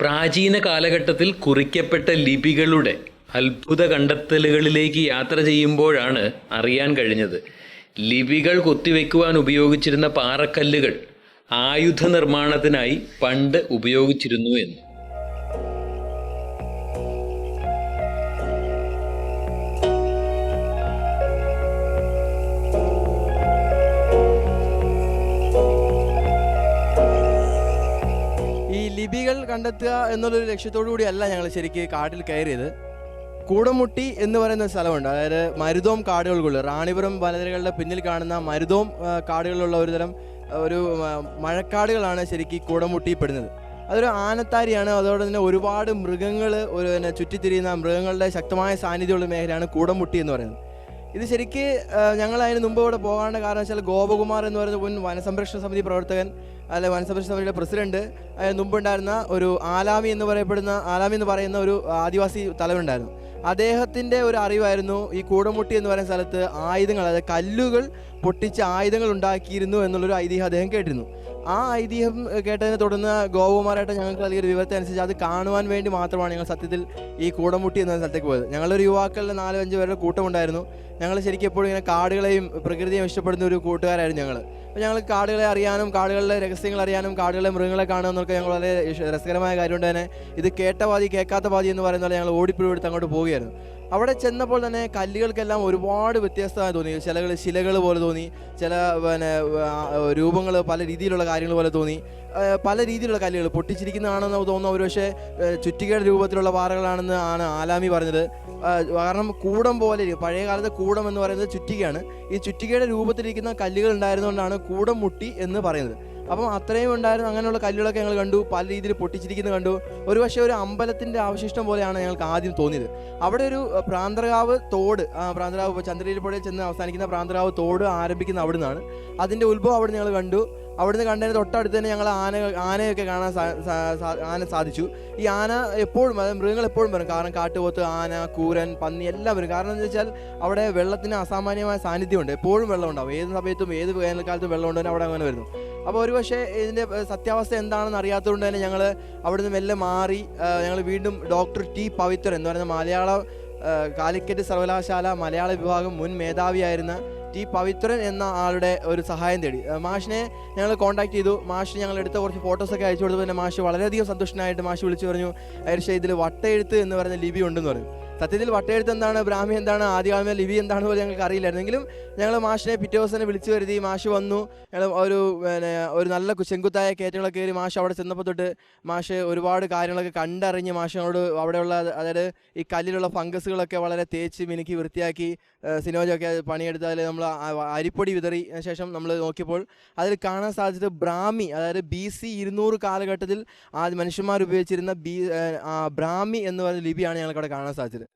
പ്രാചീന കാലഘട്ടത്തിൽ കുറിക്കപ്പെട്ട ലിപികളുടെ അത്ഭുത കണ്ടെത്തലുകളിലേക്ക് യാത്ര ചെയ്യുമ്പോഴാണ് അറിയാൻ കഴിഞ്ഞത്. ലിപികൾ കൊത്തിവെക്കുവാൻ ഉപയോഗിച്ചിരുന്ന പാറക്കല്ലുകൾ ആയുധ നിർമ്മാണത്തിനായി പണ്ട് ഉപയോഗിച്ചിരുന്നു എന്ന്. ലിപികൾ കണ്ടെത്തുക എന്നുള്ളൊരു ലക്ഷ്യത്തോടു കൂടിയല്ല ഞങ്ങൾ ശരിക്ക് കാട്ടിൽ കയറിയത്. കൂടമുട്ടി എന്ന് പറയുന്ന സ്ഥലമുണ്ട്. അതായത് മരുതോം കാടുകൾക്കുള്ളിൽ. റാണിപുരം വനനിരകളുടെ പിന്നിൽ കാണുന്ന മരുതോം കാടുകളിലുള്ള ഒരു തരം ഒരു മഴക്കാടുകളാണ് ശരിക്കും കൂടമുട്ടിപ്പെടുന്നത് അതൊരു ആനത്താരിയാണ്. അതോടെ തന്നെ ഒരുപാട് മൃഗങ്ങൾ ഒരു പിന്നെ ചുറ്റിത്തിരിയുന്ന മൃഗങ്ങളുടെ ശക്തമായ സാന്നിധ്യമുള്ള മേഖലയാണ് കൂടമുട്ടി എന്ന് പറയുന്നത്. ഇത് ശരിക്ക് ഞങ്ങൾ അതിന് മുമ്പ് ഇവിടെ പോകാനുള്ള കാരണം വെച്ചാൽ ഗോപകുമാർ എന്ന് പറയുന്ന മുൻ വനസംരക്ഷണ സമിതി പ്രവർത്തകൻ അല്ലെ വനസംരക്ഷണ സമിതിയുടെ പ്രസിഡന്റ് മുമ്പുണ്ടായിരുന്ന ഒരു ആലാമി എന്ന് പറയപ്പെടുന്ന ആലാമി എന്ന് പറയുന്ന ഒരു ആദിവാസി തലവനുണ്ടായിരുന്നു. അദ്ദേഹത്തിന്റെ ഒരു അറിവായിരുന്നു ഈ കൂടമുട്ടി എന്ന് പറയുന്ന സ്ഥലത്ത് ആയുധങ്ങൾ അതായത് കല്ലുകൾ പൊട്ടിച്ച് ആയുധങ്ങൾ ഉണ്ടാക്കിയിരുന്നു എന്നുള്ളൊരു ഐതിഹ്യം അദ്ദേഹം കേട്ടിരുന്നു. ആ ഐതിഹ്യം കേട്ടതിനെ തുടർന്ന് ഗോപകുമാരായിട്ട് ഞങ്ങൾക്ക് നൽകിയ വിവരത്തെ അനുസരിച്ച് അത് കാണുവാൻ വേണ്ടി മാത്രമാണ് ഞങ്ങൾ സത്യത്തിൽ ഈ കൂടമുട്ടി എന്ന സ്ഥലത്തേക്ക് പോയത്. ഞങ്ങളൊരു യുവാക്കളുടെ നാലോ അഞ്ച് പേരുടെ കൂട്ടമുണ്ടായിരുന്നു. ഞങ്ങൾ ശരിക്കും എപ്പോഴും ഇങ്ങനെ കാടുകളെയും പ്രകൃതിയെയും ഇഷ്ടപ്പെടുന്ന ഒരു കൂട്ടുകാരായിരുന്നു ഞങ്ങൾ. അപ്പോൾ ഞങ്ങൾ കാടുകളെ അറിയാനും കാടുകളിലെ രഹസ്യങ്ങൾ അറിയാനും കാടുകളിലെ മൃഗങ്ങളെ കാണുക എന്നൊക്കെ ഞങ്ങൾ വളരെ രസകരമായ കാര്യമുണ്ട് തന്നെ. ഇത് കേട്ട പാതി കേൾക്കാത്ത പാതി എന്ന് പറയുന്നത് പോലെ ഞങ്ങൾ ഓടിപ്പിടിയെടുത്ത് അങ്ങോട്ട് പോവുകയായിരുന്നു. അവിടെ ചെന്നപ്പോൾ തന്നെ കല്ലുകൾക്കെല്ലാം ഒരുപാട് വ്യത്യസ്തമായി തോന്നി. ചില ശിലകൾ പോലെ തോന്നി. ചില പിന്നെ രൂപങ്ങൾ പല രീതിയിലുള്ള കാര്യങ്ങൾ പോലെ തോന്നി. പല രീതിയിലുള്ള കല്ലുകൾ. പൊട്ടിച്ചിരിക്കുന്നതാണെന്ന് തോന്നുന്നു ഒരു പക്ഷേ രൂപത്തിലുള്ള പാറകളാണെന്ന് ആണ് ആലാമി പറഞ്ഞത്. കാരണം കൂടം പോലെ. പഴയ കാലത്തെ കൂടം എന്ന് പറയുന്നത് ചുറ്റികയാണ്. ഈ ചുറ്റികയുടെ രൂപത്തിലിരിക്കുന്ന കല്ലുകൾ ഉണ്ടായിരുന്നുകൊണ്ടാണ് കൂടം മുട്ടി എന്ന് പറയുന്നത്. അപ്പം അത്രയും ഉണ്ടായിരുന്നു അങ്ങനെയുള്ള കല്ലുകളൊക്കെ ഞങ്ങൾ കണ്ടു പല രീതിയിൽ പൊട്ടിച്ചിരിക്കുന്നത് കണ്ടു. ഒരു പക്ഷേ ഒരു അമ്പലത്തിന്റെ അവശിഷ്ടം പോലെയാണ് ഞങ്ങൾക്ക് ആദ്യം തോന്നിയത്. അവിടെ ഒരു പ്രാന്തരാവ് തോട് പ്രാന്തരാവ് ചന്ദ്രയിൽപ്പുഴയിൽ ചെന്ന് അവസാനിക്കുന്ന പ്രാന്തരാവ് തോട് ആരംഭിക്കുന്ന അവിടെ നിന്നാണ് അതിന്റെ ഉത്ഭവം അവിടെ ഞങ്ങൾ കണ്ടു. അവിടുന്ന് കണ്ടതിന് തൊട്ടടുത്ത് തന്നെ ഞങ്ങൾ ആന ആനയൊക്കെ കാണാൻ ആന സാധിച്ചു. ഈ ആന എപ്പോഴും അതായത് മൃഗങ്ങൾ എപ്പോഴും വരും. കാരണം കാട്ടുപോത്ത് ആന കൂരൻ പന്നി എല്ലാം വരും. കാരണം എന്താ വെച്ചാൽ അവിടെ വെള്ളത്തിന് അസാമാന്യമായ സാന്നിധ്യമുണ്ട്. എപ്പോഴും വെള്ളമുണ്ടാവും ഏത് സമയത്തും ഏത് വേനൽക്കാലത്തും വെള്ളം ഉണ്ടെങ്കിൽ അവിടെ അങ്ങനെ വരുന്നു. അപ്പോൾ ഒരു പക്ഷേ ഇതിന്റെ സത്യാവസ്ഥ എന്താണെന്ന് അറിയാത്തതുകൊണ്ട് തന്നെ ഞങ്ങൾ അവിടെ നിന്ന് മെല്ലെ മാറി ഞങ്ങൾ വീണ്ടും ഡോക്ടർ ടി പവിത്രൻ എന്ന് പറയുന്ന മലയാള കാലിക്കറ്റ് സർവകലാശാല മലയാള വിഭാഗം മുൻ മേധാവിയായിരുന്ന ടി പവിത്രൻ എന്ന ആളുടെ ഒരു സഹായം തേടി. മാഷിനെ ഞങ്ങൾ കോൺടാക്ട് ചെയ്തു. മാഷ് ഞങ്ങൾ എടുത്ത കുറച്ച് ഫോട്ടോസൊക്കെ അയച്ചു കൊടുത്തു പിന്നെ മാഷ് വളരെയധികം സന്തുഷ്ടനായിട്ട് മാഷ് വിളിച്ചു പറഞ്ഞു അയർഷ ഇതിൽ വട്ടയെഴുത്ത് എന്ന് പറയുന്ന ലിപി ഉണ്ടെന്ന് പറഞ്ഞു സത്യത്തിൽ വട്ടയെഴുത്ത് എന്താണ് ബ്രാഹ്മി എന്താണ് ആദ്യകാലമേ ലിവി എന്താണെന്ന് പോലും ഞങ്ങൾക്ക് അറിയില്ലായിരുന്നെങ്കിലും ഞങ്ങൾ മാഷിനെ പിറ്റേ ദിവസം വിളിച്ചു വരുത്തി മാഷ് വന്നു. ഞങ്ങൾ ഒരു പിന്നെ ഒരു നല്ല ചെങ്കുത്തായ കയറ്റങ്ങളൊക്കെ കയറി മാഷ് അവിടെ ചെന്നപ്പോൾ തൊട്ട് മാഷ് ഒരുപാട് കാര്യങ്ങളൊക്കെ കണ്ടറിഞ്ഞ് മാഷിനോട് അവിടെയുള്ള അതായത് ഈ കല്ലിലുള്ള ഫംഗസുകളൊക്കെ വളരെ തേച്ച് മിനുക്കി വൃത്തിയാക്കി സിനിമയൊക്കെ സിനോജൊക്കെ പണിയെടുത്ത് അതിൽ നമ്മൾ അരിപ്പൊടി വിതറി ശേഷം നമ്മൾ നോക്കിയപ്പോൾ അതിൽ കാണാൻ സാധിച്ചത് ബ്രാഹ്മി അതായത് ബി സി ഇരുന്നൂറ് കാലഘട്ടത്തിൽ ആ മനുഷ്യന്മാർ ഉപയോഗിച്ചിരുന്ന ബി ബ്രാഹ്മി എന്ന് പറയുന്ന ലിപിയാണ് ഞങ്ങൾക്ക് അവിടെ കാണാൻ സാധിച്ചത്.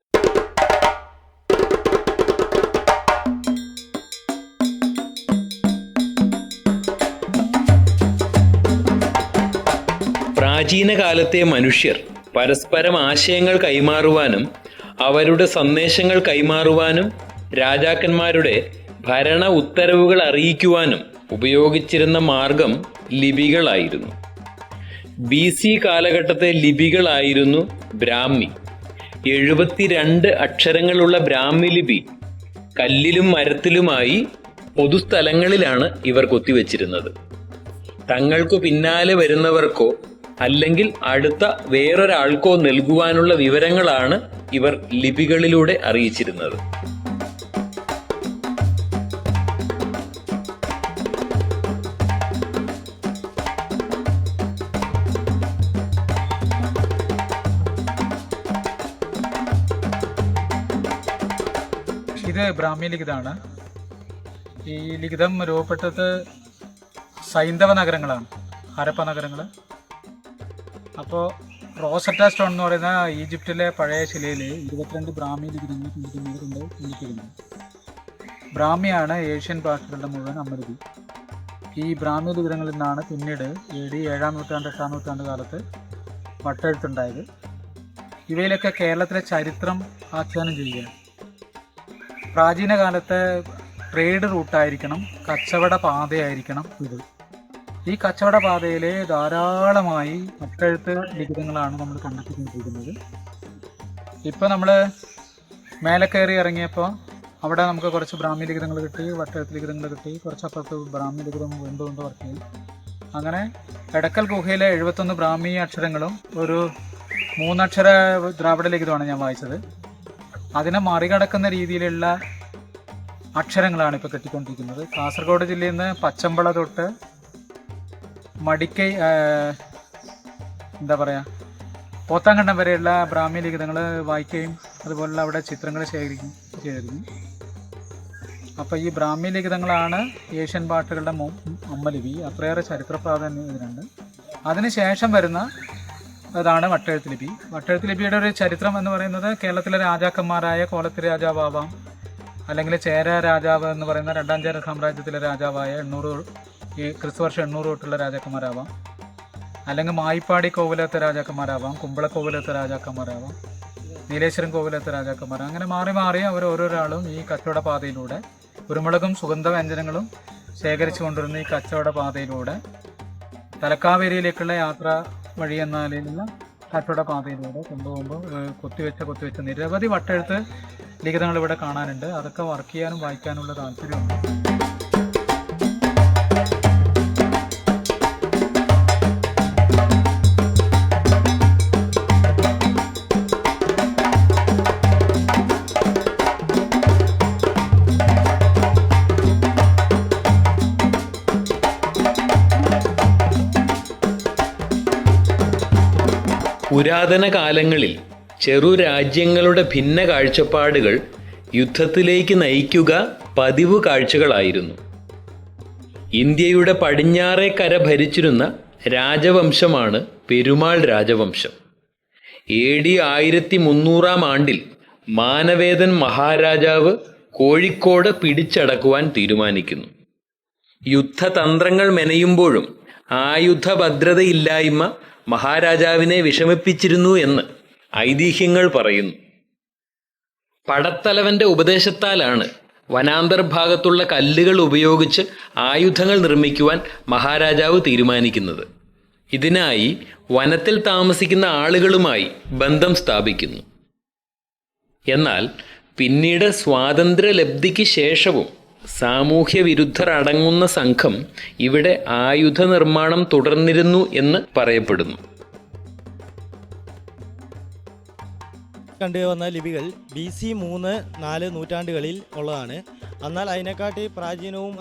പ്രാചീന കാലത്തെ മനുഷ്യർ പരസ്പരം ആശയങ്ങൾ കൈമാറുവാനും അവരുടെ സന്ദേശങ്ങൾ കൈമാറുവാനും രാജാക്കന്മാരുടെ ഭരണ ഉത്തരവുകൾ അറിയിക്കുവാനും ഉപയോഗിച്ചിരുന്ന മാർഗം ലിപികളായിരുന്നു. ബി സി കാലഘട്ടത്തെ ലിപികളായിരുന്നു ബ്രാഹ്മി. എഴുപത്തിരണ്ട് അക്ഷരങ്ങളുള്ള ബ്രാഹ്മി ലിപി കല്ലിലും മരത്തിലുമായി പൊതുസ്ഥലങ്ങളിലാണ് ഇവർ കൊത്തിവെച്ചിരുന്നത്. തങ്ങൾക്കു പിന്നാലെ വരുന്നവർക്കോ അല്ലെങ്കിൽ അടുത്ത വേറൊരാൾക്കോ നൽകുവാനുള്ള വിവരങ്ങളാണ് ഇവർ ലിപികളിലൂടെ അറിയിച്ചിരുന്നത്. ഇത് ബ്രാഹ്മി ലിഖിതമാണ്. ഈ ലിഖിതം രൂപപ്പെട്ടത് സൈന്ധവ നഗരങ്ങളാണ് ഹരപ്പ നഗരങ്ങൾ അപ്പോൾ റോസറ്റ സ്റ്റോൺ എന്ന് പറയുന്ന ഈജിപ്തിലെ പഴയ ശിലയിൽ ഇരുപത്തിരണ്ട് ബ്രാഹ്മി ലിഖിതങ്ങൾ കണ്ടെത്തുന്നത് കൊണ്ട് ബ്രാഹ്മിയാണ് ഏഷ്യൻ ഭാഷകളുടെ മുഴുവൻ അമൃതി. ഈ ബ്രാഹ്മി ലിഖിതങ്ങളിൽ നിന്നാണ് പിന്നീട് എ ഡി ഏഴാം നൂറ്റാണ്ട് എട്ടാം നൂറ്റാണ്ട് കാലത്ത് വട്ടെഴുത്തുണ്ടായത് ഇവയിലൊക്കെ കേരളത്തിലെ ചരിത്രം ആഖ്യാനം ചെയ്യുകയാണ് പ്രാചീന കാലത്തെ ട്രേഡ് റൂട്ടായിരിക്കണം കച്ചവട പാതയായിരിക്കണം ഇത്. ഈ കച്ചവട പാതയിൽ ധാരാളമായി മറ്റെഴുത്ത് ലിഖിതങ്ങളാണ് നമ്മൾ കണ്ടെത്തിക്കൊണ്ടിരിക്കുന്നത്. ഇപ്പോൾ നമ്മൾ മേലെ കയറി ഇറങ്ങിയപ്പോൾ അവിടെ നമുക്ക് കുറച്ച് ബ്രാഹ്മി ലിഖിതങ്ങൾ കിട്ടി വട്ടെഴുത്ത് ലിഖിതങ്ങൾ കിട്ടി കുറച്ച് അപ്പുറത്ത് ബ്രാഹ്മി ലിഖിതം വീണ്ടും വീണ്ടും വർക്ക്. ചെയ്യും അങ്ങനെ എടക്കൽ ഗുഹയിലെ എഴുപത്തൊന്ന് ബ്രാഹ്മി അക്ഷരങ്ങളും ഒരു മൂന്നക്ഷര ദ്രാവിഡ ലിഖിതമാണ് ഞാൻ വായിച്ചത്. അതിനെ മറികടക്കുന്ന രീതിയിലുള്ള അക്ഷരങ്ങളാണ് ഇപ്പോൾ കിട്ടിക്കൊണ്ടിരിക്കുന്നത്. കാസർഗോഡ് ജില്ലയിൽ നിന്ന് പച്ചമ്പള തൊട്ട് മടിക്കൈ എന്താ പറയുക പോത്താങ്കണ്ടം വരെയുള്ള ബ്രാഹ്മി ലിഖിതങ്ങൾ വായിക്കുകയും അതുപോലുള്ള അവിടെ ചിത്രങ്ങൾ ശേഖരിക്കും ചെയ്തിരുന്നു. അപ്പോൾ ഈ ബ്രാഹ്മി ലിഖിതങ്ങളാണ് ഏഷ്യൻ പാട്ടുകളുടെ അമ്മലിപി അത്രയേറെ ചരിത്ര പ്രാധാന്യം ഇതിനുണ്ട് അതിനുശേഷം വരുന്ന അതാണ് വട്ടെഴുത്ത് ലിപി. വട്ടെഴുത്ത് ലിപിയുടെ ഒരു ചരിത്രം എന്ന് പറയുന്നത് കേരളത്തിലെ രാജാക്കന്മാരായ കോലത്തിരി രാജാവാം അല്ലെങ്കിൽ ചേര രാജാവ് എന്ന് പറയുന്ന രണ്ടാം ചേര സാമ്രാജ്യത്തിലെ രാജാവായ എണ്ണൂറ് ഈ ക്രിസ്തുവർഷം എണ്ണൂറ് തൊട്ടുള്ള രാജാക്കന്മാരാവാം. അല്ലെങ്കിൽ മായിപ്പാടി കോവിലത്തെ രാജാക്കന്മാരാവാം കുമ്പള കോവിലത്തെ രാജാക്കന്മാരാവാം നീലേശ്വരം കോവിലത്തെ രാജാക്കന്മാർ അങ്ങനെ മാറി മാറി അവർ ഓരോരാളും ഈ കച്ചവട പാതയിലൂടെ കുരുമുളകും സുഗന്ധ വ്യഞ്ജനങ്ങളും ശേഖരിച്ചു കൊണ്ടിരുന്ന ഈ കച്ചവട പാതയിലൂടെ തലക്കാവേരിയിലേക്കുള്ള യാത്ര വഴി എന്നാലുള്ള കച്ചവട പാതയിലൂടെ കൊണ്ടുപോകുമ്പോൾ കൊത്തിവെച്ച കൊത്തിവെച്ച നിരവധി വട്ടെഴുത്ത് ലിഖിതങ്ങൾ ഇവിടെ കാണാനുണ്ട്. അതൊക്കെ വർക്ക് ചെയ്യാനും വായിക്കാനുള്ള താല്പര്യമുണ്ട്. പുരാതന കാലങ്ങളിൽ ചെറു രാജ്യങ്ങളുടെ ഭിന്ന കാഴ്ചപ്പാടുകൾ യുദ്ധത്തിലേക്ക് നയിക്കുക പതിവ് കാഴ്ചകളായിരുന്നു. ഇന്ത്യയുടെ പടിഞ്ഞാറേ കര ഭരിച്ചിരുന്ന രാജവംശമാണ് പെരുമാൾ രാജവംശം. എ ഡി ആയിരത്തി മുന്നൂറാം ആണ്ടിൽ മാനവേദൻ മഹാരാജാവ് കോഴിക്കോട് പിടിച്ചടക്കുവാൻ തീരുമാനിക്കുന്നു. യുദ്ധതന്ത്രങ്ങൾ മെനയുമ്പോഴും ആയുധ ഭദ്രതയില്ലായ്മ മഹാരാജാവിനെ വിഷമിപ്പിച്ചിരുന്നു എന്ന് ഐതിഹ്യങ്ങൾ പറയുന്നു. പടത്തലവന്റെ ഉപദേശത്താലാണ് വനാന്തർഭാഗത്തുള്ള കല്ലുകൾ ഉപയോഗിച്ച് ആയുധങ്ങൾ നിർമ്മിക്കുവാൻ മഹാരാജാവ് തീരുമാനിക്കുന്നത്. ഇതിനായി വനത്തിൽ താമസിക്കുന്ന ആളുകളുമായി ബന്ധം സ്ഥാപിക്കുന്നു. എന്നാൽ പിന്നീട് സ്വാതന്ത്ര്യലബ്ധിക്ക് ശേഷവും സാമൂഹ്യ വിരുദ്ധർ അടങ്ങുന്ന സംഘം ഇവിടെ ആയുധ നിർമ്മാണം തുടർന്നിരുന്നു എന്ന് പറയപ്പെടുന്നു. കണ്ടുവന്ന ലിപികൾ ബി സി മൂന്ന് നാല് നൂറ്റാണ്ടുകളിൽ ഉള്ളതാണ്. എന്നാൽ അതിനെക്കാട്ടി പ്രാചീനവും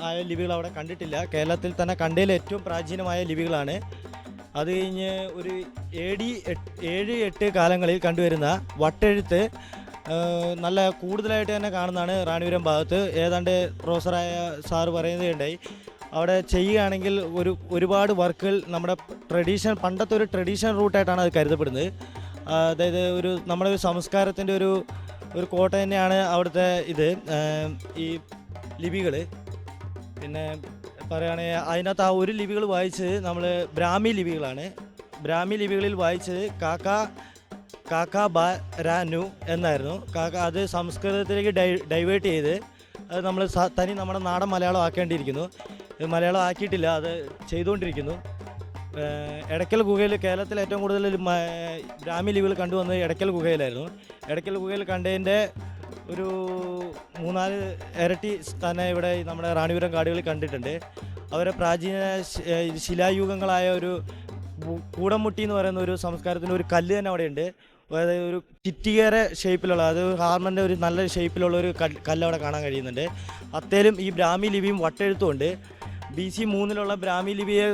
ആയ ലിപികൾ അവിടെ കണ്ടിട്ടില്ല. കേരളത്തിൽ തന്നെ കണ്ടതിൽ ഏറ്റവും പ്രാചീനമായ ലിപികളാണ്. അത് കഴിഞ്ഞ് ഒരു ഏ ഡി ഏഴ് എട്ട് കാലങ്ങളിൽ കണ്ടുവരുന്ന വട്ടെഴുത്ത് നല്ല കൂടുതലായിട്ട് തന്നെ കാണുന്നതാണ് റാണിപുരം ഭാഗത്ത്. ഏതാണ്ട് പ്രൊഫസറായ സാറ് പറയുകയുണ്ടായി അവിടെ ചെയ്യുകയാണെങ്കിൽ ഒരു ഒരുപാട് വർക്കുകൾ നമ്മുടെ ട്രഡീഷണൽ പണ്ടത്തെ ഒരു ട്രഡീഷണൽ റൂട്ടായിട്ടാണ് അത് കരുതപ്പെടുന്നത്. അതായത് ഒരു നമ്മുടെ ഒരു സംസ്കാരത്തിന്റെ ഒരു ഒരു കോട്ട തന്നെയാണ് അവിടുത്തെ ഇത്. ഈ ലിപികൾ പിന്നെ പറയുകയാണെങ്കിൽ അതിനകത്ത് ആ ഒരു ലിപികൾ വായിച്ചത് നമ്മൾ ബ്രാഹ്മി ലിപികളാണ്. ബ്രാഹ്മി ലിപികളിൽ വായിച്ചത് കാക്ക കാക്ക ബ രാനു എന്നായിരുന്നു. കാക്ക അത് സംസ്കൃതത്തിലേക്ക് ഡൈ ഡൈവേർട്ട് ചെയ്ത് അത് നമ്മൾ തനി നമ്മുടെ നാടൻ മലയാളം ആക്കേണ്ടിയിരിക്കുന്നു. മലയാളം ആക്കിയിട്ടില്ല അത് ചെയ്തുകൊണ്ടിരിക്കുന്നു. എടക്കൽ ഗുഹയിൽ കേരളത്തിൽ ഏറ്റവും കൂടുതൽ ഗ്രാമ്യ ലീവിൽ കണ്ടുവന്നത് എടക്കൽ ഗുഹയിലായിരുന്നു. എടക്കൽ ഗുഹയിൽ കണ്ടതിന്റെ ഒരു മൂന്നാൽ ഇരട്ടി തന്നെ ഇവിടെ നമ്മുടെ റാണിപുരം കാടുകളിൽ കണ്ടിട്ടുണ്ട്. അവരെ പ്രാചീന ശിലായുഗങ്ങളായ ഒരു കൂടംമുട്ടി എന്ന് പറയുന്ന ഒരു സംസ്കാരത്തിന്റെ ഒരു കല്ല് തന്നെ അവിടെയുണ്ട്. അതായത് ഒരു ചിറ്റികേറെ ഷേപ്പിലുള്ള അത് ഹാർമന്റെ ഒരു നല്ല ഷേപ്പിലുള്ള ഒരു കല്ല് അവിടെ കാണാൻ കഴിയുന്നുണ്ട്. അത്തേലും ഈ ബ്രാഹ്മി ലിപിയും വട്ടെഴുത്തും ഉണ്ട് ബി സി മൂന്നിലുള്ള ബ്രാഹ്മി ലിപിയെ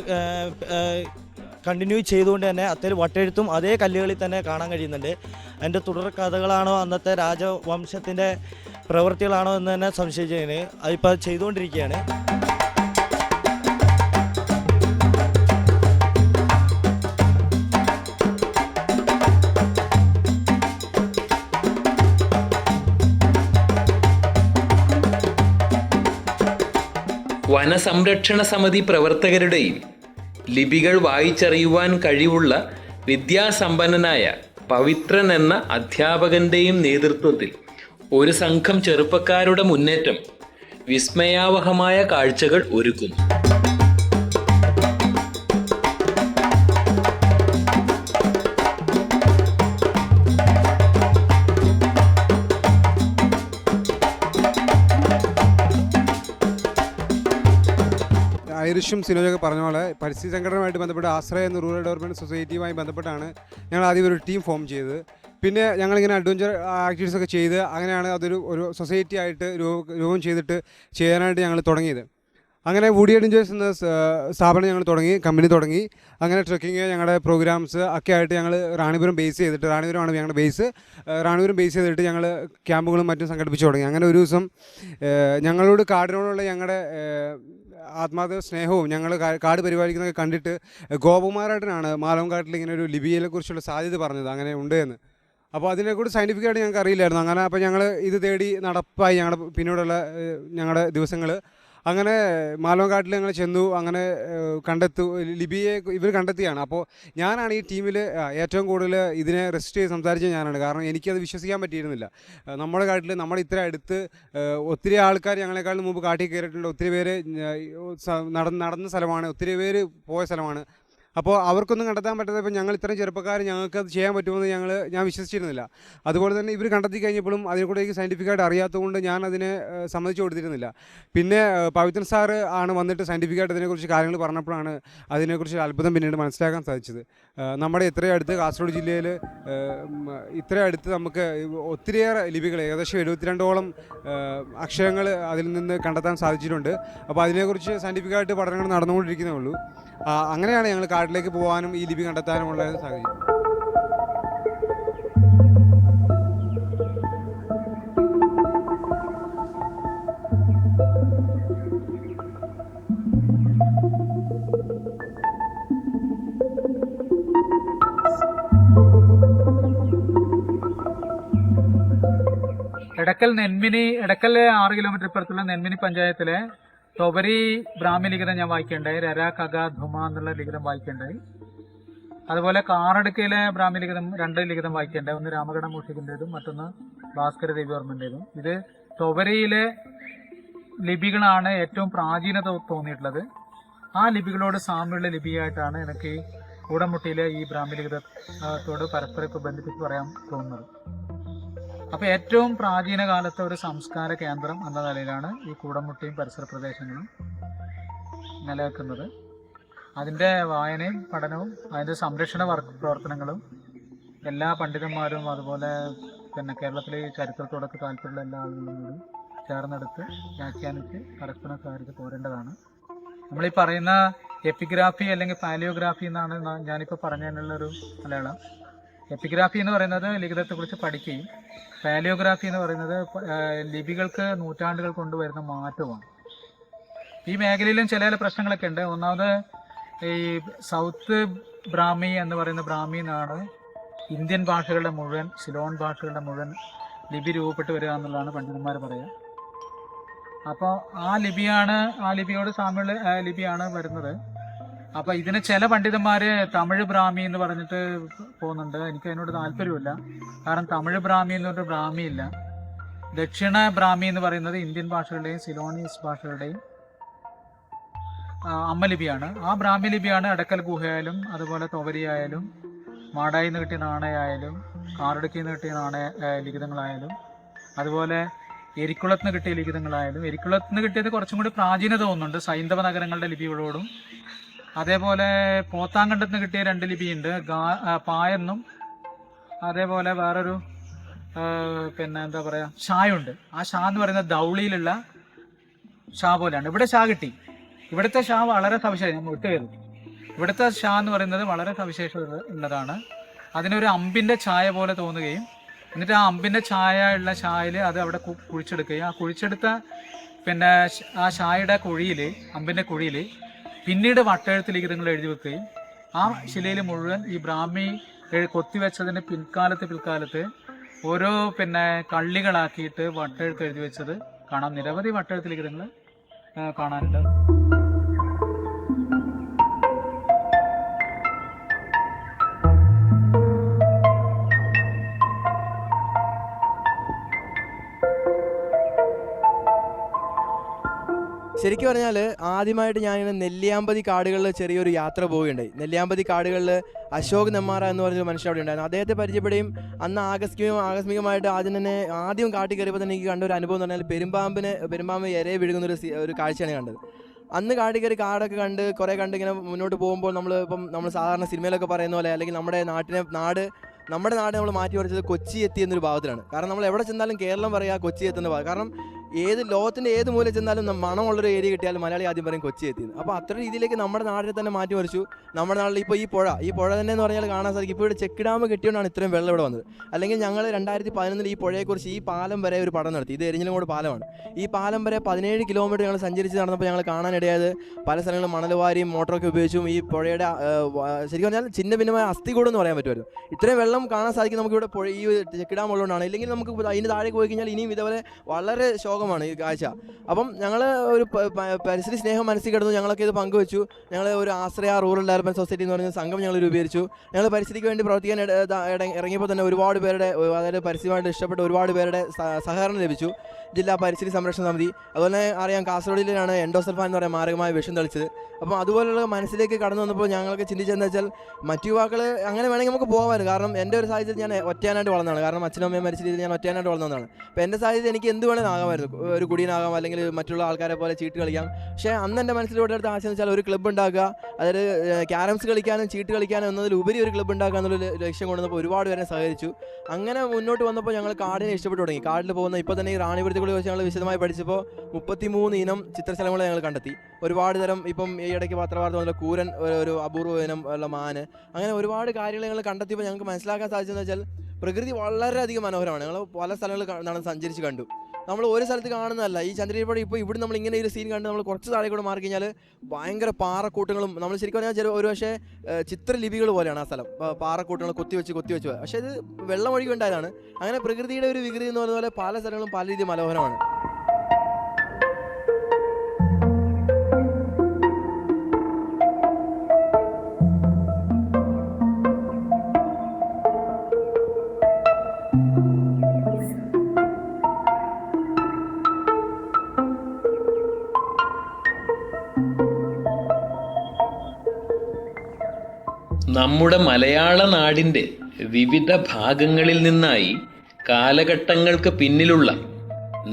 കണ്ടിന്യൂ ചെയ്തുകൊണ്ട് തന്നെ അത്തേലും വട്ടെഴുത്തും അതേ കല്ലുകളിൽ തന്നെ കാണാൻ കഴിയുന്നുണ്ട്. അതിന്റെ തുടർ കഥകളാണോ അന്നത്തെ രാജവംശത്തിന്റെ പ്രവൃത്തികളാണോ എന്ന് തന്നെ സംശയിച്ചതിന് അതിപ്പോൾ ചെയ്തുകൊണ്ടിരിക്കുകയാണ്. വനസംരക്ഷണ സമിതി പ്രവർത്തകരുടെയും ലിപികൾ വായിച്ചറിയുവാൻ കഴിവുള്ള വിദ്യാസമ്പന്നനായ പവിത്രൻ എന്ന അധ്യാപകന്റെയും നേതൃത്വത്തിൽ ഒരു സംഘം ചെറുപ്പക്കാരുടെ മുന്നേറ്റം വിസ്മയാവഹമായ കാഴ്ചകൾ ഒരുക്കുന്നു. അന്തരീക്ഷം സിനോജൊക്കെ പറഞ്ഞ പോലെ പരിസ്ഥിതി സംഘടനയുമായിട്ട് ബന്ധപ്പെട്ട് ആശ്രയ എന്ന റൂറൽ ഡെവലപ്മെന്റ് സൊസൈറ്റിയുമായി ബന്ധപ്പെട്ടാണ് ഞങ്ങൾ ആദ്യം ഒരു ടീം ഫോം ചെയ്തത്. പിന്നെ ഞങ്ങളിങ്ങനെ അഡ്വഞ്ചർ ആക്ടിവിറ്റീസ് ഒക്കെ ചെയ്ത് അങ്ങനെയാണ് അതൊരു ഒരു സൊസൈറ്റി ആയിട്ട് രൂപം ചെയ്തിട്ട് ചെയ്യാനായിട്ട് ഞങ്ങൾ തുടങ്ങിയത്. അങ്ങനെ വുഡി അഡ്വഞ്ചേഴ്സ് എന്ന സ്ഥാപനം ഞങ്ങൾ തുടങ്ങി കമ്പനി തുടങ്ങി. അങ്ങനെ ട്രക്കിങ് ഞങ്ങളുടെ പ്രോഗ്രാംസ് ഒക്കെ ആയിട്ട് ഞങ്ങൾ റാണിപുരം ബേസ് ചെയ്തിട്ട് റാണിപുരമാണ് ഞങ്ങളുടെ ബേസ് റാണിപുരം ബേസ് ചെയ്തിട്ട് ഞങ്ങൾ ക്യാമ്പുകളും മറ്റും സംഘടിപ്പിച്ച് തുടങ്ങി. അങ്ങനെ ഒരു ദിവസം ഞങ്ങളോട് കാടിനോടുള്ള ഞങ്ങളുടെ ആത്മാർത്ഥ സ്നേഹവും ഞങ്ങൾ കാട് പരിപാലിക്കുന്നതൊക്കെ കണ്ടിട്ട് ഗോപകുമാരേട്ടനാണ് മാലവൻകാട്ടിൽ ഇങ്ങനെ ഒരു ലിബിയയെ കുറിച്ചുള്ള സാധ്യത പറഞ്ഞത്. അങ്ങനെ ഉണ്ട് എന്ന്. അപ്പോൾ അതിനെക്കൂടി സയന്റിഫിക് ആയിട്ട് ഞങ്ങൾക്ക് അറിയില്ലായിരുന്നു. അങ്ങനെ അപ്പോൾ ഞങ്ങൾ ഇത് തേടി നടപ്പായി ഞങ്ങളുടെ പിന്നീടുള്ള ഞങ്ങളുടെ ദിവസങ്ങൾ അങ്ങനെ മാലവങ്കാട്ടിൽ ഞങ്ങൾ ചെന്നു അങ്ങനെ കണ്ടെത്തു. ലിബിയെ ഇവർ കണ്ടെത്തിയാണ്. അപ്പോൾ ഞാനാണ് ഈ ടീമിൽ ഏറ്റവും കൂടുതൽ ഇതിനെ റെസ്റ്റ് ചെയ്ത് സംസാരിച്ച ഞാനാണ്. കാരണം എനിക്കത് വിശ്വസിക്കാൻ പറ്റിയിരുന്നില്ല. നമ്മുടെ കാട്ടിൽ നമ്മൾ ഇത്ര അടുത്ത് ഒത്തിരി ആൾക്കാർ ഞങ്ങളെക്കാളും മുമ്പ് കാട്ടിൽ കയറിയിട്ടുണ്ട്. ഒത്തിരി പേര് നടന്ന സ്ഥലമാണ്. ഒത്തിരി പേര് പോയ സ്ഥലമാണ്. അപ്പോൾ അവർക്കൊന്നും കണ്ടെത്താൻ പറ്റാത്തപ്പോൾ ഞങ്ങൾ ഇത്രയും ചെറുപ്പക്കാർ ഞങ്ങൾക്ക് അത് ചെയ്യാൻ പറ്റുമെന്ന് ഞങ്ങൾ ഞാൻ വിശ്വസിച്ചിരുന്നില്ല. അതുപോലെ തന്നെ ഇവർ കണ്ടെത്തി കഴിഞ്ഞപ്പോഴും അതിനെക്കൂടെ സയന്റിഫിക്കായിട്ട് അറിയാത്തതുകൊണ്ട് ഞാൻ അതിനെ സമ്മതിച്ചു കൊടുത്തിരുന്നില്ല. പിന്നെ പവിത്രൻ സാറ് ആണ് വന്നിട്ട് സയന്റിഫിക്കായിട്ട് അതിനെക്കുറിച്ച് കാര്യങ്ങൾ പറഞ്ഞപ്പോഴാണ് അതിനെക്കുറിച്ച് അത്ഭുതം പിന്നീട് മനസ്സിലാക്കാൻ സാധിച്ചത്. നമ്മുടെ ഇത്രയും അടുത്ത് കാസർഗോഡ് ജില്ലയിൽ ഇത്രയും അടുത്ത് നമുക്ക് ഒത്തിരിയേറെ ലിപികൾ ഏകദേശം എഴുപത്തിരണ്ടോളം അക്ഷരങ്ങൾ അതിൽ നിന്ന് കണ്ടെത്താൻ സാധിച്ചിട്ടുണ്ട്. അപ്പോൾ അതിനെക്കുറിച്ച് സയന്റിഫിക്കായിട്ട് പഠനങ്ങൾ നടന്നുകൊണ്ടിരിക്കുന്നേ ഉള്ളൂ. അങ്ങനെയാണ് ഞങ്ങൾ കാട്ടിലേക്ക് പോകാനും ഈ ലിപി കണ്ടെത്താനുമുള്ള സാഹചര്യം. എടക്കൽ നെന്മിനി എടക്കലിലെ ആറ് കിലോമീറ്റർ ഇപ്പുറത്തുള്ള നെന്മിനി പഞ്ചായത്തിലെ തൊബരി ബ്രാഹ്മി ലിഖിതം ഞാൻ വായിക്കേണ്ടായി രര കഗ ധുമ എന്നുള്ള ലിഖിതം വായിക്കേണ്ടായി അതുപോലെ കാറടുക്കയിലെ ബ്രാഹ്മി ലിഖിതം രണ്ട് ലിഖിതം വായിക്കേണ്ടായി ഒന്ന് രാമഗണ മൂഷിക്കിന്റെതും മറ്റൊന്ന് ഭാസ്കര ദേവിവർമ്മന്റെതും ഇത് തൊവരയിലെ ലിപികളാണ് ഏറ്റവും പ്രാചീനത തോന്നിയിട്ടുള്ളത്. ആ ലിപികളോട് സാമ്യമുള്ള ലിപിയായിട്ടാണ് എനിക്ക് ഈ കൂടമുട്ടിയിലെ ഈ ബ്രാഹ്മി ലിഖിതത്തോട് പരസ്പരം ബന്ധിപ്പിച്ച് പറയാൻ തോന്നുന്നത്. അപ്പൊ ഏറ്റവും പ്രാചീന കാലത്തെ ഒരു സംസ്കാര കേന്ദ്രം എന്ന നിലയിലാണ് ഈ കൂടമുട്ടിയും പരിസര പ്രദേശങ്ങളും നിലനിൽക്കുന്നത്. അതിന്റെ വായനയും പഠനവും അതിന്റെ സംരക്ഷണ പ്രവർത്തനങ്ങളും എല്ലാ പണ്ഡിതന്മാരും അതുപോലെ പിന്നെ കേരളത്തിലെ ഈ ചരിത്രത്തോടൊക്കെ താല്പര്യമുള്ള എല്ലാ ആളുകളും ചേർന്നെടുത്ത് വ്യാഖ്യാനിച്ച് പരസ്പരം സഹകരിച്ച് പോരേണ്ടതാണ്. നമ്മളീ പറയുന്ന എപ്പിഗ്രാഫി അല്ലെങ്കിൽ പാലിയോഗ്രാഫി എന്നാണ് ഞാനിപ്പോൾ പറഞ്ഞതിനുള്ളൊരു മലയാളം. എപ്പിഗ്രാഫി എന്ന് പറയുന്നത് ലിഖിതത്തെക്കുറിച്ച് പഠിക്കുകയും പാലിയോഗ്രാഫി എന്ന് പറയുന്നത് ലിപികൾക്ക് നൂറ്റാണ്ടുകൾ കൊണ്ടുവരുന്ന മാറ്റമാണ്. ഈ മേഖലയിലും ചില ചില പ്രശ്നങ്ങളൊക്കെ ഉണ്ട്. ഒന്നാമത് ഈ സൗത്ത് ബ്രാഹ്മി എന്ന് പറയുന്ന ബ്രാഹ്മി എന്നാണ് ഇന്ത്യൻ ഭാഷകളുടെ മുഴുവൻ സിലോൺ ഭാഷകളുടെ മുഴുവൻ ലിപി രൂപപ്പെട്ട് വരിക എന്നുള്ളതാണ് പണ്ഡിതന്മാർ പറയുക. അപ്പോൾ ആ ലിപിയാണ് ആ ലിപിയോട് സാമ്യമുള്ള ലിപിയാണ് വരുന്നത്. അപ്പോൾ ഇതിന് ചില പണ്ഡിതന്മാര് തമിഴ് ബ്രാഹ്മി എന്ന് പറഞ്ഞിട്ട് പോകുന്നുണ്ട്. എനിക്ക് അതിനോട് താല്പര്യമില്ല. കാരണം തമിഴ് ബ്രാഹ്മി എന്ന് പറഞ്ഞ ബ്രാഹ്മി ഇല്ല. ദക്ഷിണ ബ്രാഹ്മി എന്ന് പറയുന്നത് ഇന്ത്യൻ ഭാഷകളുടെയും സിലോണീസ് ഭാഷകളുടെയും അമ്മലിപിയാണ്. ആ ബ്രാഹ്മി ലിപിയാണ് അടക്കൽ ഗുഹയായാലും അതുപോലെ തൊവരിയായാലും മാടായിൽ നിന്ന് കിട്ടിയ നാണയായാലും കാറടുക്കിൽ നിന്ന് കിട്ടിയ നാണയ ലിഖിതങ്ങളായാലും അതുപോലെ എരിക്കുളത്ത് നിന്ന് കിട്ടിയ ലിഖിതങ്ങളായാലും എരിക്കുളത്ത് നിന്ന് കിട്ടിയത് കുറച്ചും കൂടി പ്രാചീനത തോന്നുന്നുണ്ട്. സൈന്ധവ നഗരങ്ങളുടെ ലിപികളോടും അതേപോലെ പോത്താങ്കണ്ടത്ത് നിന്ന് കിട്ടിയ രണ്ട് ലിപിയുണ്ട് പായെന്നും അതേപോലെ വേറൊരു പിന്നെ എന്താ പറയുക ഷായുണ്ട്. ആ ഷാ എന്ന് പറയുന്നത് ദൗളിയിലുള്ള ഷാ പോലെയാണ്. ഇവിടെ ഷാ കിട്ടി. ഇവിടുത്തെ ഷാ വളരെ സവിശേഷം നമ്മൾ വിട്ടുകയറി ഇവിടുത്തെ ഷാ എന്ന് പറയുന്നത് വളരെ സവിശേഷത ഉള്ളതാണ് അതിനൊരു അമ്പിന്റെ ഛായ പോലെ തോന്നുകയും എന്നിട്ട് ആ അമ്പിന്റെ ഛായ ഉള്ള ഷായിൽ അത് അവിടെ കുഴിച്ചെടുക്കുകയും ആ കുഴിച്ചെടുത്ത പിന്നെ ആ ഷായുടെ കുഴിയിൽ അമ്പിന്റെ കുഴിയിൽ പിന്നീട് വട്ടെഴുത്ത് ലിഖിതങ്ങൾ എഴുതി വെക്കുകയും ആ ശിലയിൽ മുഴുവൻ ഈ ബ്രാഹ്മി കൊത്തിവെച്ചതിന് പിൽക്കാലത്ത് പിൽക്കാലത്ത് ഓരോ പിന്നെ കള്ളികളാക്കിയിട്ട് വട്ടെഴുത്ത് എഴുതി വെച്ചത് കാണാം. നിരവധി വട്ടെഴുത്ത് ലിഖിതങ്ങൾ കാണാനുണ്ട്. ശരിക്കും പറഞ്ഞാൽ ആദ്യമായിട്ട് ഞാനിങ്ങനെ നെല്ലിയാമ്പതി കാടുകളിൽ ചെറിയൊരു യാത്ര പോവുകയുണ്ടായി. നെല്ലിയാമ്പതി കാടുകളിൽ അശോക് നെമ്മാറ എന്ന് പറഞ്ഞൊരു മനുഷ്യൻ അവിടെ ഉണ്ടായിരുന്നു. അദ്ദേഹത്തെ പരിചയപ്പെടുകയും അന്ന് ആകസ്മികം ആകസ്മികമായിട്ട് ആദ്യം തന്നെ ആദ്യം കാട്ടി കയറിയപ്പോൾ തന്നെ എനിക്ക് കണ്ട ഒരു അനുഭവം എന്ന് പറഞ്ഞാൽ പെരുമ്പാമ്പിന് പെരുമ്പാമ്പ് ഇരയെ വിഴുകുന്ന ഒരു ഒരു കാഴ്ചയാണ് കണ്ടത്. അന്ന് കാട്ടി കയറി കാടൊക്കെ കണ്ട് കുറേ കണ്ട് ഇങ്ങനെ മുന്നോട്ട് പോകുമ്പോൾ നമ്മൾ ഇപ്പം നമ്മൾ സാധാരണ സിനിമയിലൊക്കെ പറയുന്ന പോലെ അല്ലെങ്കിൽ നമ്മുടെ നാട്ടിനെ നാട് നമ്മുടെ നാട് നമ്മൾ മാറ്റി മറിച്ചത് കൊച്ചി എത്തി എന്നൊരു ഭാവത്തിലാണ്. കാരണം നമ്മൾ എവിടെ ചെന്നാലും കേരളം പറയുക കൊച്ചി എത്തുന്ന ഭാഗം കാരണം ഏത് ലോകത്തിന്റെ ഏത് മൂല ചെന്നാലും മണമുള്ളൊരു ഏരിയ കിട്ടിയാലും മലയാളി ആദ്യം പറയും കൊച്ചി എത്തിയെന്ന്. അപ്പോൾ അത്ര രീതിയിലേക്ക് നമ്മുടെ നാടിനെ തന്നെ മാറ്റി മറിച്ചു. നമ്മുടെ നാട്ടിൽ ഇപ്പോൾ ഈ പുഴ ഈ പുഴ തന്നെ എന്ന് പറഞ്ഞാൽ കാണാൻ സാധിക്കും. ഇപ്പോൾ ഇവിടെ ചെക്ക് ഡാം കെട്ടിയോണ്ടാണ് ഇത്രയും വെള്ളം ഇവിടെ വന്നത്. അല്ലെങ്കിൽ ഞങ്ങൾ രണ്ടായിരത്തി പതിനൊന്നിൽ ഈ പുഴയെക്കുറിച്ച് ഈ പാലം വരെ ഒരു പഠനം നടത്തി. ഇത് എരിഞ്ഞിലങ്ങോട് പാലമാണ്. ഈ പാലം വരെ പതിനേഴ് കിലോമീറ്റർ ഞങ്ങൾ സഞ്ചരിച്ച് നടന്നപ്പോൾ ഞങ്ങൾ കാണാനിടയായത് പല സ്ഥലങ്ങളിലും മണലുവാരിയും മോട്ടറൊക്കെ ഉപയോഗിച്ചും ഈ പുഴയുടെ ശരിക്കും പറഞ്ഞാൽ ചിന്ന ഭിന്നമായ അസ്ഥികൂടം എന്ന് പറയാൻ പറ്റുമായിരുന്നു. ഇത്രയും വെള്ളം കാണാൻ സാധിക്കും നമുക്കിവിടെ പുഴ ഈ ചെക്ക് ഡാം ഉള്ളതുകൊണ്ടാണ്. ഇല്ലെങ്കിൽ നമുക്ക് അതിന്റെ താഴേക്ക് പോയി കഴിഞ്ഞാൽ ഇനിയും ഇതേപോലെ വളരെ ശോകമാണ് ഈ കാഴ്ച. അപ്പം ഞങ്ങൾ ഒരു പരിസ്ഥിതി സ്നേഹം മനസ്സിൽ കിടന്നു. ഞങ്ങളൊക്കെ ഇത് പങ്കുവച്ചു. ഞങ്ങൾ ഒരു ആശ്രയ റൂറൽ ഡെവലപ്മെന്റ് സൊസൈറ്റി എന്ന് പറയുന്ന സംഘം ഞങ്ങൾ രൂപീകരിച്ചു. ഞങ്ങൾ പരിസ്ഥിതിക്ക് വേണ്ടി പ്രവർത്തിക്കാൻ ഇറങ്ങിയപ്പോൾ തന്നെ ഒരുപാട് പേരുടെ അതായത് പരിസ്ഥിതിയുമായിട്ട് ഇഷ്ടപ്പെട്ട ഒരുപാട് പേരുടെ സഹകരണം ലഭിച്ചു. ജില്ലാ പരിസ്ഥിതി സംരക്ഷണ സമിതി. അതുപോലെ അറിയാം കാസർഗോഡിലാണ് എൻഡോസൽഫാൻ എന്ന് പറയുന്ന മാരകമായ വിഷം തളിച്ചത്. അപ്പം അതുപോലുള്ള മനസ്സിലേക്ക് കടന്നു വന്നപ്പോൾ ഞങ്ങൾക്ക് ചിന്തിച്ചതെന്ന് വെച്ചാൽ മറ്റു യുവാക്കൾ അങ്ങനെ വേണമെങ്കിൽ നമുക്ക് പോകാമായിരുന്നു. കാരണം എന്റെ ഒരു സാഹചര്യത്തിൽ ഞാൻ ഒറ്റയാനായിട്ട് വളർന്നതാണ്. കാരണം അച്ഛനും അമ്മയും മരിച്ച രീതിയിൽ ഞാൻ ഒറ്റയാനായിട്ട് വളർന്നതാണ്. അപ്പോൾ എന്റെ സാഹചര്യത്തിൽ എനിക്ക് എന്ത് വേണമെങ്കിലും ആകാമായിരുന്നു. ഒരു കുടിയനാകാം അല്ലെങ്കിൽ മറ്റുള്ള ആൾക്കാരെ പോലെ ചീട്ട് കളിക്കാം. പക്ഷേ അന്ന് എന്റെ മനസ്സിലൂടെ അടുത്ത് ആശയം വെച്ചാൽ ഒരു ക്ലബ്ബ് ഉണ്ടാക്കുക അതായത് ക്യാരംസ് കളിക്കാനും ചീട്ട് കളിക്കാനും എന്നതിലുപരി ഒരു ക്ലബ്ബ് ഉണ്ടാക്കുക എന്നുള്ള ലക്ഷ്യം കൊണ്ടുവന്നപ്പോൾ ഒരുപാട് പേരെ സഹകരിച്ചു. അങ്ങനെ മുന്നോട്ട് വന്നപ്പോൾ ഞങ്ങൾ കാടിനെ ഇഷ്ടപ്പെട്ടു തുടങ്ങി. കാടിൽ പോകുന്ന ഇപ്പോൾ തന്നെ ഈ റാണിപുരത്തെ കുളി ഞങ്ങൾ വിശദമായി പഠിച്ചപ്പോൾ മുപ്പത്തിമൂന്ന് ഇനം ചിത്രശലഭങ്ങളെ ഞങ്ങൾ കണ്ടെത്തി. ഒരുപാട് തരം ഇപ്പം ഈ ഇടയ്ക്ക് പത്രവാർത്ത വന്നുള്ള കൂരൻ ഒരു- അപൂർവ ഇനം ഉള്ള മാന്. അങ്ങനെ ഒരുപാട് കാര്യങ്ങൾ ഞങ്ങൾ കണ്ടെത്തിയപ്പോൾ ഞങ്ങൾക്ക് മനസ്സിലാക്കാൻ സാധിച്ചതെന്ന് വെച്ചാൽ പ്രകൃതി വളരെയധികം മനോഹരമാണ്. ഞങ്ങൾ പല സ്ഥലങ്ങളിൽ നടന്ന് സഞ്ചരിച്ച് കണ്ടു. നമ്മൾ ഒരു സ്ഥലത്ത് കാണുന്നതല്ല. ഈ ചന്ദ്രപടി ഇപ്പോൾ ഇവിടെ നമ്മൾ ഇങ്ങനെ ഒരു സീൻ കണ്ട് നമ്മൾ കുറച്ച് താഴെ കൂടെ മാറി കഴിഞ്ഞാൽ ഭയങ്കര പാറക്കൂട്ടങ്ങളും നമ്മൾ ശരിക്കും പറഞ്ഞാൽ ചെറിയ ഒരു പക്ഷേ ചിത്രലിപികൾ പോലെയാണ് ആ സ്ഥലം. പാറക്കൂട്ടങ്ങൾ കൊത്തിവെച്ച് കൊത്തിവെച്ച് പക്ഷേ ഇത് വെള്ളം ഒഴുകി ഉണ്ടായതാണ്. അങ്ങനെ പ്രകൃതിയുടെ ഒരു വികൃതി എന്ന് പറയുന്ന പോലെ പല സ്ഥലങ്ങളും പല രീതിയിൽ മനോഹരമാണ്. നമ്മുടെ മലയാള നാടിന്റെ വിവിധ ഭാഗങ്ങളിൽ നിന്നായി കാലഘട്ടങ്ങൾക്ക് പിന്നിലുള്ള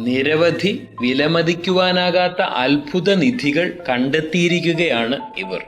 നിരവധി വിലമതിക്കുവാനാകാത്ത അത്ഭുത നിധികൾ കണ്ടെത്തിയിരിക്കുകയാണ് ഇവർ.